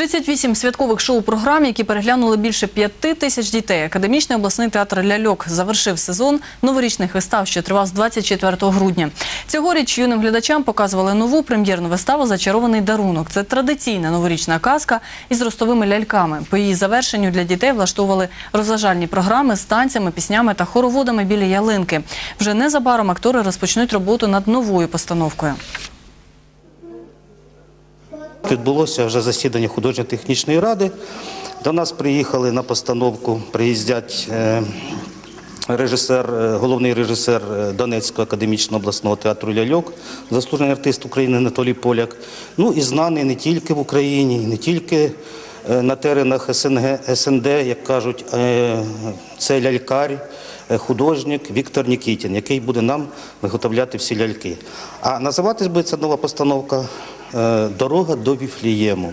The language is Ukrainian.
38 святкових шоу-програм, які переглянули більше п'яти тисяч дітей. Академічний обласний театр «Ляльок» завершив сезон новорічних вистав, що тривав з 24 грудня. Цьогоріч юним глядачам показували нову прем'єрну виставу «Зачарований дарунок». Це традиційна новорічна казка із ростовими ляльками. По її завершенню для дітей влаштовували розважальні програми з танцями, піснями та хороводами біля ялинки. Вже незабаром актори розпочнуть роботу над новою постановкою. Відбулося вже засідання художньо-технічної ради. До нас приїхали на постановку, приїздять е, режисер, е, головний режисер е, Донецького академічного обласного театру Ляльок, заслужений артист України Анатолій Поляк. Ну і знаний не тільки в Україні, не тільки на теренах СНГ, СНД, як кажуть, це лялькар, художник Віктор Нікітін, який буде нам виготовляти всі ляльки. А називатись буде ця нова постановка Дорога до Віфлієму.